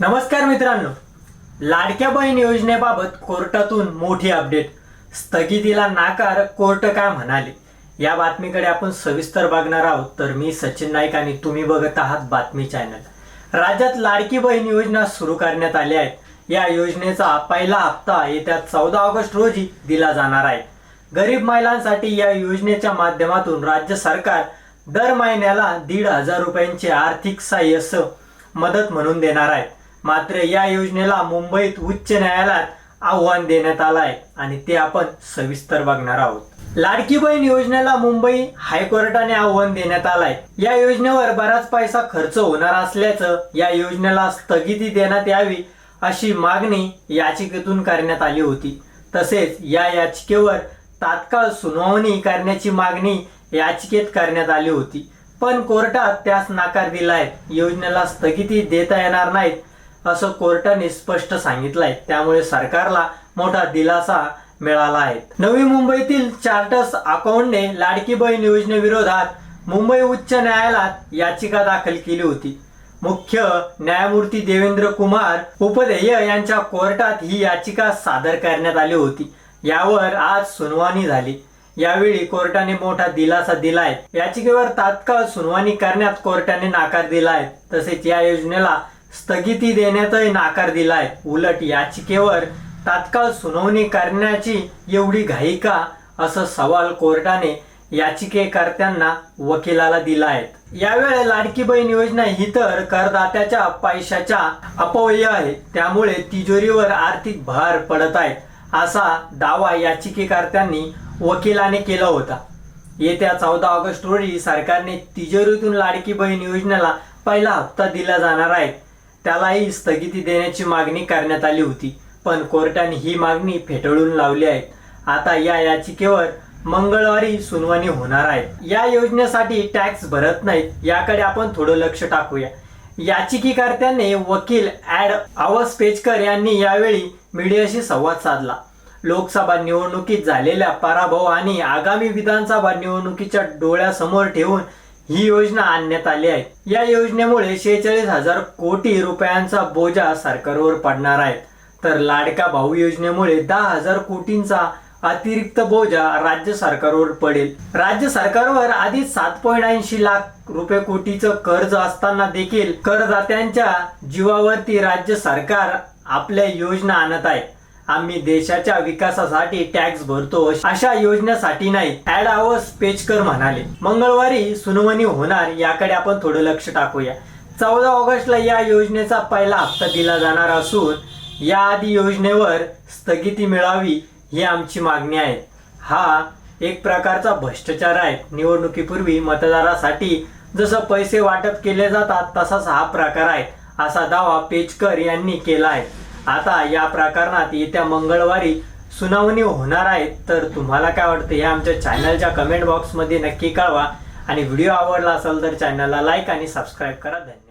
नमस्कार मित्रांनो. लाडक्या बहीण योजनेबाबत कोर्टातून मोठी अपडेट. स्थगितीला नाकार कोर्ट काय म्हणाले? या बातमीकडे आपण सविस्तर बघणार आहोत. तर मी सचिन नाईक आणि तुम्ही बघत आहात बातमी चॅनल. राज्यात लाडकी बहीण योजना सुरू करण्यात आली आहे. या योजनेचा पहिला हप्ता येत्या चौदा ऑगस्ट रोजी दिला जाणार आहे. गरीब महिलांसाठी या योजनेच्या माध्यमातून राज्य सरकार दर महिन्याला दीड हजार रुपयांचे आर्थिक सहाय्य मदत म्हणून देणार आहे. मात्र या योजनेला मुंबईत उच्च न्यायालयात आव्हान देण्यात आलं आहे आणि ते आपण सविस्तर बघणार आहोत. लाडकी बहीण योजनेला मुंबई हायकोर्टाने आव्हान देण्यात आलंय. या योजनेवर बराच पैसा खर्च होणार असल्याचं या योजनेला स्थगिती देण्यात यावी अशी मागणी याचिकेतून करण्यात आली होती. तसेच या याचिकेवर तात्काळ सुनावणी करण्याची मागणी याचिकेत करण्यात आली होती. पण कोर्टात त्यास नकार दिलाय. योजनेला स्थगिती देता येणार नाहीत. असं कोर्टाने स्पष्ट सांगितलंय. त्यामुळे सरकारला मोठा दिलासा मिळाला आहे. नवी मुंबईतील चार्टर्स अकाउंटने लाडकी बहीण योजनेविरोधात मुंबई उच्च न्यायालयात याचिका दाखल केली होती. मुख्य न्यायमूर्ती देवेंद्र कुमार उपधेय यांच्या कोर्टात ही याचिका सादर करण्यात आली होती. यावर आज सुनावणी झाली. यावेळी कोर्टाने मोठा दिलासा दिलाय. याचिकेवर तात्काळ सुनावणी करण्यात कोर्टाने नाकार दिलाय. तसेच या योजनेला स्थगिती देण्यातही नाकार दिलाय. उलट याचिकेवर तात्काळ सुनावणी करण्याची एवढी घाई का? असं सवाल कोर्टाने याचिकेकर्त्यांना वकिलाला दिला आहे यावेळी लाडकी बहीण योजना ही तर करदात्याच्या पैशाच्या अपव्यय आहे. त्यामुळे तिजोरीवर आर्थिक भार पडत आहे असा दावा याचिकेकर्त्यांनी वकिलाने केला होता. येत्या चौदा ऑगस्ट रोजी सरकारने तिजोरीतून लाडकी बहीण योजनेला पहिला हप्ता दिला जाणार आहे. त्यालाही स्थगिती देण्याची मागणी करण्यात आली होती. पण कोर्टाने ही मागणी फेटाळून लावली आहे. आता या याचिकेवर मंगळवारी सुनावणी होणार आहे. या योजनेसाठी टॅक्स भरत नाहीत याकडे आपण थोडं लक्ष टाकूया. याचिकेकर्त्याने वकील ऍड आवाज पेचकर यांनी यावेळी मीडियाशी संवाद साधला. लोकसभा निवडणुकीत झालेल्या पराभव आणि आगामी विधानसभा निवडणुकीच्या डोळ्यासमोर ठेवून ही योजना आणण्यात आली आहे. या योजनेमुळे शेहेचाळीस हजार कोटी रुपयांचा बोजा सरकारवर पडणार आहे. तर लाडका भाऊ योजनेमुळे दहा हजार कोटींचा अतिरिक्त बोजा राज्य सरकारवर पडेल. राज्य सरकारवर आधीच सात पॉईंट ऐंशी लाख रुपये कोटीचं कर्ज असताना देखील करदात्यांच्या जीवावरती राज्य सरकार आपल्या योजना आणत आहे. आम्ही देशाच्या विकासासाठी टॅक्स भरतो अशा योजनेसाठी नाही ऍड आवर्स पेचकर म्हणाले. मंगळवारी सुनावणी होणार याकडे आपण थोडं लक्ष टाकूया. चौदा ऑगस्टला या योजनेचा पहिला हप्ता दिला जाणार असून याआधी योजनेवर स्थगिती मिळावी ही आमची मागणी आहे. हा एक प्रकारचा भ्रष्टाचार आहे. निवडणुकीपूर्वी मतदारासाठी जसं पैसे वाटप केले जातात तसाच हा प्रकार आहे असा दावा पेचकर यांनी केला आहे. आता या प्रकरणात येत्या मंगळवारी सुनावणी होणार आहे. तर तुम्हाला काय वाटतं हे आमच्या चॅनलच्या कमेंट बॉक्समध्ये नक्की कळवा. आणि व्हिडिओ आवडला असेल तर चॅनलला लाईक आणि सबस्क्राईब करा. धन्यवाद.